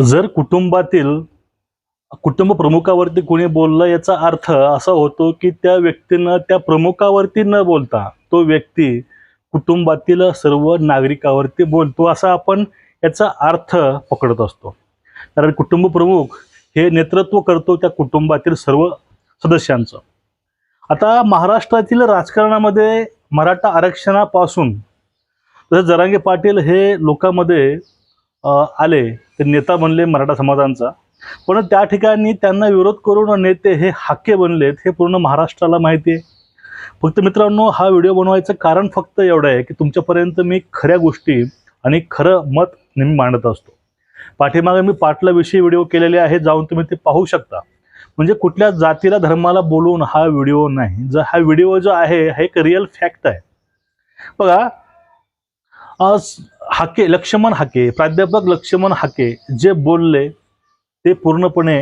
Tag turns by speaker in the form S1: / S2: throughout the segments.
S1: जर कुटुंबातील कुटुंब प्रमुखावरती कोणी बोललं याचा अर्थ असा होतो की त्या व्यक्तीनं त्या प्रमुखावरती न बोलता तो व्यक्ती कुटुंबातील सर्व नागरिकावरती बोलतो असा आपण याचा अर्थ पकडत असतो. कारण कुटुंब प्रमुख हे नेतृत्व करतो त्या कुटुंबातील सर्व सदस्यांचं. आता महाराष्ट्रातील राजकारणामध्ये मराठा आरक्षणापासून जसं जरांगे पाटील हे लोकांमध्ये आले ते नेता बनले मराठा समाजांचा. पण त्या ठिकाणी त्यांना विरोध करून नेते हे हाके बनलेत हे पूर्ण महाराष्ट्राला माहिती आहे. फक्त मित्रांनो हा व्हिडिओ बनवायचं कारण फक्त एवढं आहे की तुमच्यापर्यंत मी खऱ्या गोष्टी आणि खरं मत नेहमी मांडत असतो. पाठीमागे मी पाटलाविषयी व्हिडिओ केलेले आहेत जाऊन तुम्ही ते पाहू शकता. म्हणजे कुठल्या जातीला धर्माला बोलून हा व्हिडिओ नाही. जर हा व्हिडिओ जो आहे हा एक रिअल फॅक्ट आहे. बघा आज हाके लक्ष्मण हाके प्राध्यापक लक्ष्मण हाके जे बोलले ते पूर्णपणे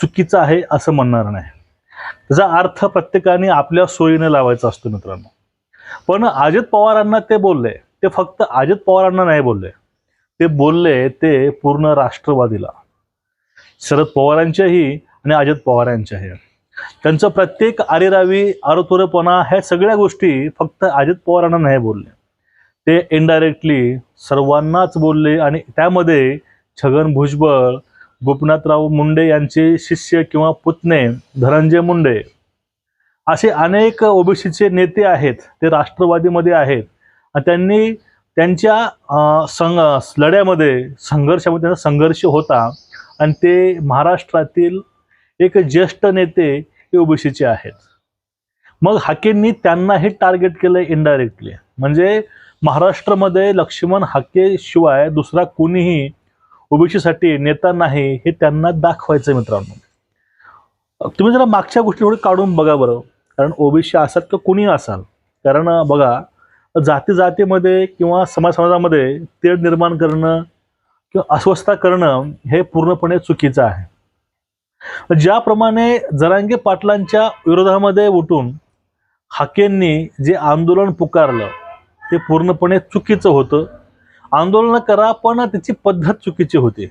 S1: चुकीचं आहे असं म्हणणार नाही. त्याचा अर्थ प्रत्येकाने आपल्या सोयीने लावायचा असतो मित्रांनो. पण अजित पवारांना ते बोलले ते फक्त अजित पवारांना नाही बोलले. ते बोलले ते पूर्ण राष्ट्रवादीला. शरद पवारांच्याही आणि अजित पवारांच्याही. त्यांचं प्रत्येक आरेरावी आरोतुरेपणा ह्या सगळ्या गोष्टी फक्त अजित पवारांना नाही बोलले ते इनडायरेक्टली सर्वांनाच बोलले आणि त्यामध्ये छगन भुजबळ गोपीनाथराव मुंडे यांचे शिष्य किंवा पुतणे धनंजय मुंडे असे अनेक ओबीसीचे नेते आहेत. ते राष्ट्रवादीमध्ये आहेत. आणि त्यांनी त्यांच्या संघ लढ्यामध्ये संघर्षामध्ये त्यांचा संघर्ष होता. आणि ते महाराष्ट्रातील एक ज्येष्ठ नेते हे ओबीसीचे आहेत. मग हाकेंनी त्यांनाही टार्गेट केलं इनडायरेक्टली म्हणजे महाराष्ट्रामध्ये लक्ष्मण हाके शिवाय दुसरा कोणीही ओबीसीसाठी नेता नाही हे त्यांना दाखवायचं आहे मित्रांनो तुम्ही जरा मागच्या गोष्टी थोडी काढून बघा बरं. कारण ओबीसी असाल तर कुणी असाल. कारण बघा जाती जातीमध्ये किंवा समाज समाजामध्ये तेढ निर्माण करणं किंवा अस्वस्थता करणं हे पूर्णपणे चुकीचं आहे. ज्याप्रमाणे जरांगे पाटलांच्या विरोधामध्ये उठून हाकेंनी जे आंदोलन पुकारलं ते पूर्णपणे चुकीचं होतं. आंदोलन करा पण त्याची पद्धत चुकीची होती.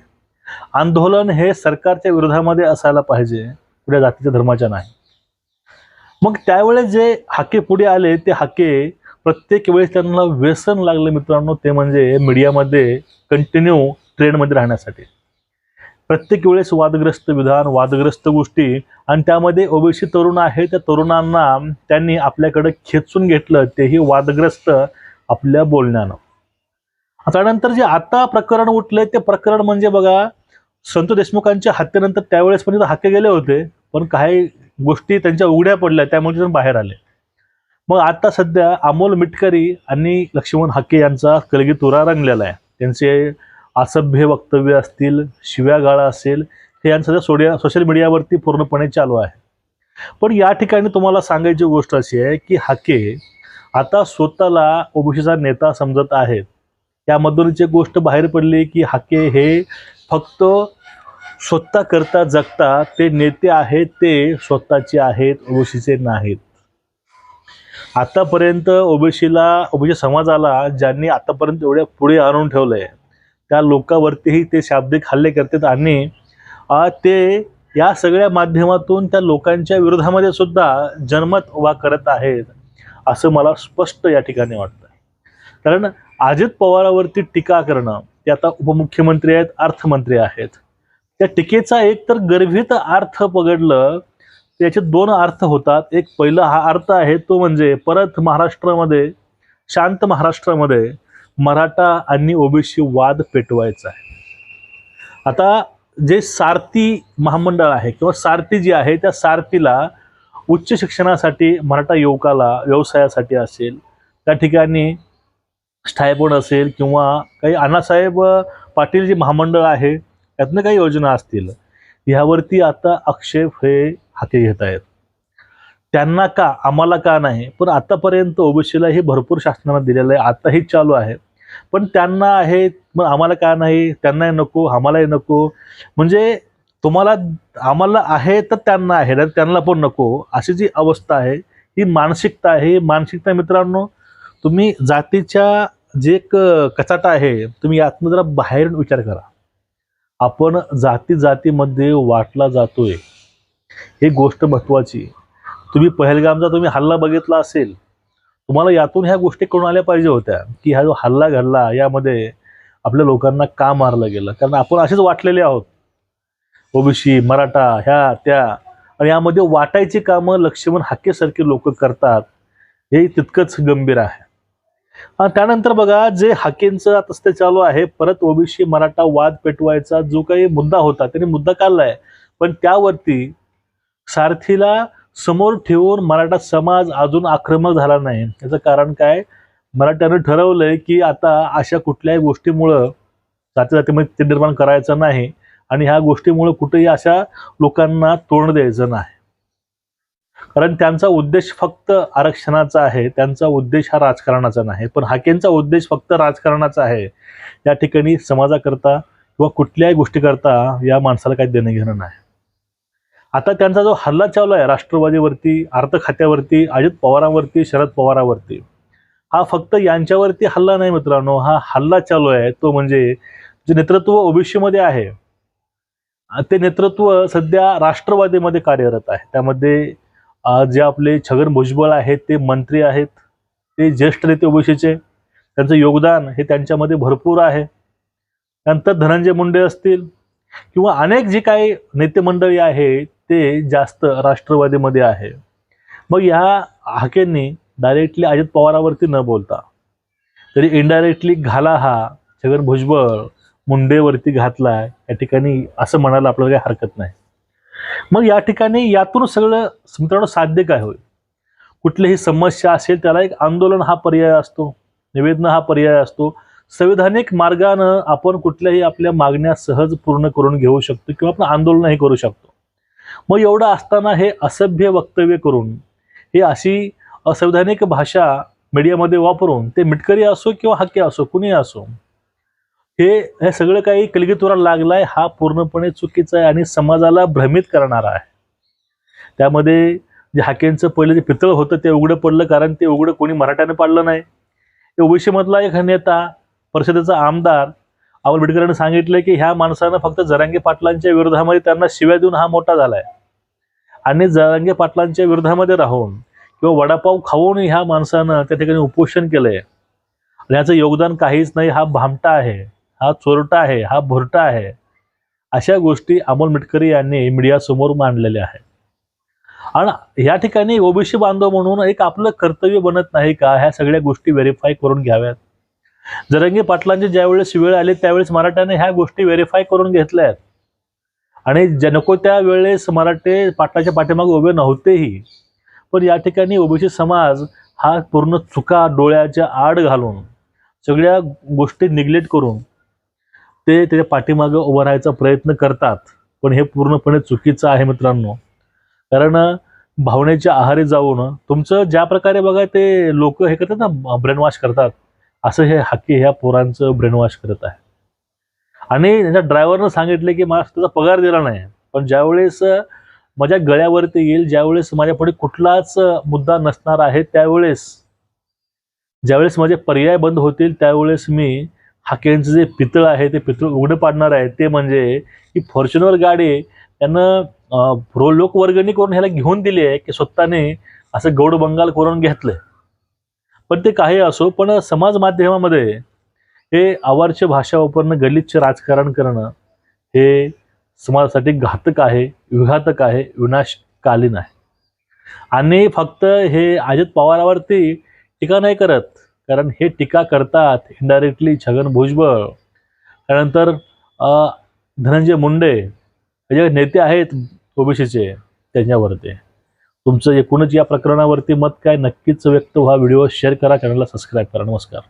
S1: आंदोलन हे सरकारच्या विरोधामध्ये असायला पाहिजे पुढे जातीच्या धर्माच्या नाही. मग त्यावेळेस जे हाके पुढे आले ते हाके प्रत्येक वेळेस त्यांना व्यसन लागलं मित्रांनो ते म्हणजे मीडियामध्ये कंटिन्यू ट्रेंडमध्ये राहण्यासाठी. प्रत्येक वेळेस वादग्रस्त विधान वादग्रस्त गोष्टी आणि त्यामध्ये ओबीसी तरुण आहे त्या तरुणांना त्यांनी आपल्याकडे खेचून घेतलं तेही वादग्रस्त आपल्या बोलण्यानं. त्यानंतर जे आता प्रकरण उठले ते प्रकरण म्हणजे बघा संत देशमुखांच्या हत्येनंतर त्यावेळेस पण हाके गेले होते पण काही गोष्टी त्यांच्या उघड्या पडल्या त्यामुळे ते बाहेर आले. मग आता सध्या अमोल मिटकरी आणि लक्ष्मण हाके यांचा कलगी तुरा रंगलेला आहे. त्यांचे असभ्य वक्तव्य असतील शिव्या गाळा असेल हे यांचं सध्या सोडिया सोशल मीडियावरती पूर्णपणे चालू आहे. पण या ठिकाणी तुम्हाला सांगायची गोष्ट अशी आहे की हाके आता स्वतःला ओबीसीचा नेता समजत आहेत यामधूनच जे गोष्ट बाहेर पडली की हाके हे फक्त स्वतः करता जगता ते नेते आहेत ते स्वतःचे आहेत ओबीसीचे नाहीत. आतापर्यंत ओबीसीला ओबीसी समाजाला ज्यांनी आतापर्यंत एवढ्या पुढे आणून ठेवलंय त्या लोकांवरतीही ते शाब्दिक हल्ले करतात आणि ते या सगळ्या माध्यमातून त्या लोकांच्या विरोधामध्ये सुद्धा जनमत उभा करत आहेत. असं मला स्पष्ट या ठिकाणी वाटतं कारण अजित पवारावरती टीका करणं ते आता उपमुख्यमंत्री आहेत अर्थमंत्री आहेत. त्या टीकेचा एक तर गर्भित अर्थ पगडलं त्याचे दोन अर्थ होतात. एक पहिला हा अर्थ आहे तो म्हणजे परत महाराष्ट्रामध्ये शांत महाराष्ट्रामध्ये मराठा आणि ओबीसी वाद पेटवायचा आहे. आता जे सारथी महामंडळ आहे किंवा सारथी जी आहे त्या सारथीला उच्च शिक्षणासाठी मराठा युवकाला व्यवसायासाठी असेल त्या ठिकाणी स्टायपॉड असेल किंवा काही अण्णासाहेब पाटील जे महामंडळ आहे त्यातनं काही योजना असतील ह्यावरती आता आक्षेप हे हाती घेत आहेत. त्यांना का आम्हाला का नाही पण आतापर्यंत ओबीसीला हे भरपूर शासनानं दिलेलं आहे आताही चालू आहे. पण त्यांना आहे मग आम्हाला का नाही त्यांनाही नको आम्हालाही नको. म्हणजे तुम्हाला आम्हाला आहे तर त्यांना आहे नाही तर त्यांना पण नको. अशी जी अवस्था आहे ही मानसिकता आहे. ही मानसिकता मित्रांनो तुम्ही जातीच्या जे एक कचाटा आहे तुम्ही यातनं जरा बाहेरून विचार करा. आपण जाती जातीमध्ये वाटला जातोय. ही गोष्ट महत्वाची. तुम्ही पहलगामचा तुम्ही हल्ला बघितला असेल तुम्हाला यातून ह्या गोष्टी करून आल्या पाहिजे होत्या की हा जो हल्ला घडला यामध्ये आपल्या लोकांना का मारलं गेलं? कारण आपण असेच वाटलेले आहोत. ओबीसी मराठा ह्या त्या. आणि यामध्ये वाटायची कामं लक्ष्मण हाकेसारखे लोक करतात. हे तितकंच गंभीर आहे. आणि त्यानंतर बघा जे हाकेंचं आता ते चालू आहे परत ओबीसी मराठा वाद पेटवायचा जो काही मुद्दा होता त्याने मुद्दा काढलाय. पण त्यावरती सारथीला समोर ठेवून मराठा समाज अजून आक्रमक झाला नाही. याचं कारण काय? मराठ्यानं ठरवलंय की आता अशा कुठल्याही गोष्टीमुळं जाती जातीमध्ये ते निर्माण करायचं नाही. आणि ह्या गोष्टीमुळे कुठेही अशा लोकांना तोंड द्यायचं नाही. कारण त्यांचा उद्देश फक्त आरक्षणाचा आहे त्यांचा उद्देश हा राजकारणाचा नाही. पण हाकेंचा उद्देश फक्त राजकारणाचा आहे या ठिकाणी समाजाकरता किंवा कुठल्याही गोष्टीकरता या माणसाला काही देणं घेणं नाही. आता त्यांचा जो हल्ला चालू आहे राष्ट्रवादीवरती अर्थ खात्यावरती अजित पवारांवरती शरद पवारांवरती हा फक्त यांच्यावरती हल्ला नाही मित्रांनो. हा हल्ला चालू आहे तो म्हणजे जे नेतृत्व ओबीसीमध्ये आहे ते नेतृत्व सध्या राष्ट्रवादीमध्ये कार्यरत आहे. त्यामध्ये जे आपले छगन भुजबळ आहेत ते मंत्री आहेत ते ज्येष्ठ नेते ओबीसीचे त्यांचं योगदान हे त्यांच्यामध्ये भरपूर आहे. त्यानंतर धनंजय मुंडे असतील किंवा अनेक जे काही नेते मंडळी आहे ते जास्त राष्ट्रवादीमध्ये आहे. मग ह्या हाकेंनी डायरेक्टली अजित पवारावरती न बोलता तरी इनडायरेक्टली घाला हा छगन भुजबळ मुंडेवरती घातलाय या ठिकाणी असं म्हणायला आपल्याला काही हरकत नाही. मग या ठिकाणी यातून सगळं मित्रांनो साध्य काय होईल? कुठलीही समस्या असेल त्याला एक आंदोलन हा पर्याय असतो निवेदन हा पर्याय असतो. संविधानिक मार्गानं आपण कुठल्याही आपल्या मागण्या सहज पूर्ण करून घेऊ शकतो किंवा आपण आंदोलनही करू शकतो. मग एवढं असताना हे असभ्य वक्तव्य करून हे अशी असंविधानिक भाषा मीडियामध्ये वापरून ते मिटकरी असो किंवा हक्के असो कुणी असो हे हे सगळं काही कलगीतुरा लागलाय हा पूर्णपणे चुकीचा आहे आणि समाजाला भ्रमित करणारा आहे. त्यामध्ये जे हाकेंचं पहिलं जे पितळ होतं ते उघडं पडलं कारण ते उघडं कोणी मराठ्याने पाडलं नाही. ओबीसीमधला एक नेता परिषदेचा आमदार अमोल बिडकरांनी सांगितलं की ह्या माणसानं फक्त जरांगे पाटलांच्या विरोधामध्ये त्यांना शिव्या देऊन हा मोठा झालाय. आणि जरांगे पाटलांच्या विरोधामध्ये राहून किंवा वडापाव खाऊन ह्या माणसानं त्या ठिकाणी उपोषण केलंय. आणि याचं योगदान काहीच नाही हा भामटा आहे. हा चोरटा आहे हा भुरटा आहे. अशा गोष्टी अमोल मिटकरी यांनी मीडियासमोर मांडलेल्या आहेत. आणि या ठिकाणी ओबीसी बांधव म्हणून एक आपलं कर्तव्य बनत नाही का? ह्या सगळ्या गोष्टी व्हेरीफाय करून घ्याव्यात. जरंगी पाटलांची ज्यावेळेस वेळ आली त्यावेळेस मराठ्याने ह्या गोष्टी व्हेरीफाय करून घेतल्या आहेत आणि ज्या नको त्या वेळेस मराठे पाटलाच्या पाठीमागे उभे नव्हतेही. पण या ठिकाणी ओबीसी समाज हा पूर्ण चुका डोळ्याच्या आड घालून सगळ्या गोष्टी निग्लेक्ट करून ते त्याच्या पाठीमागं उभं राहायचा प्रयत्न करतात. पण हे पूर्णपणे चुकीचं आहे मित्रांनो. कारण भावनेच्या आहारी जाऊन तुमचं ज्या प्रकारे बघा ते लोक हे करतात ना ब्रेनवॉश करतात असं हे हक्की ह्या पोरांचं ब्रेनवॉश करत आहे. आणि त्यांच्या ड्रायव्हरनं सांगितलं की मला त्याचा पगार दिला नाही. पण ज्यावेळेस माझ्या गळ्यावरती येईल ज्यावेळेस माझ्यापुढे कुठलाच मुद्दा नसणार आहे त्यावेळेस ज्यावेळेस माझे पर्याय बंद होतील त्यावेळेस मी हाकेंचं जे पितळ आहे ते पितळ उघडं पाडणार आहे ते म्हणजे की फॉर्च्युनर गाडी त्यानं रो- लोकवर्गणी करून ह्याला घेऊन दिली आहे की स्वतःने असं गौड बंगाल करून घेतलं पण ते काही असो पण समाज माध्यमामध्ये हे आवारची भाषा वापरणं गलिच्छ राजकारण करणं हे समाजासाठी घातक आहे विघातक आहे विनाशकालीन आहे. आणि फक्त हे अजित पवारावरती टीका नाही करत. कारण हे टीका करतात इनडायरेक्टली छगन भुजबळ. त्यानंतर धनंजय मुंडे हे जे नेते आहेत ओबीसीचे त्यांच्यावरती. तुमचं एकूणच या प्रकरणावरती मत काय? नक्कीच व्यक्त व्हा. व्हिडिओ शेअर करा. चॅनलला सबस्क्राईब करा. नमस्कार.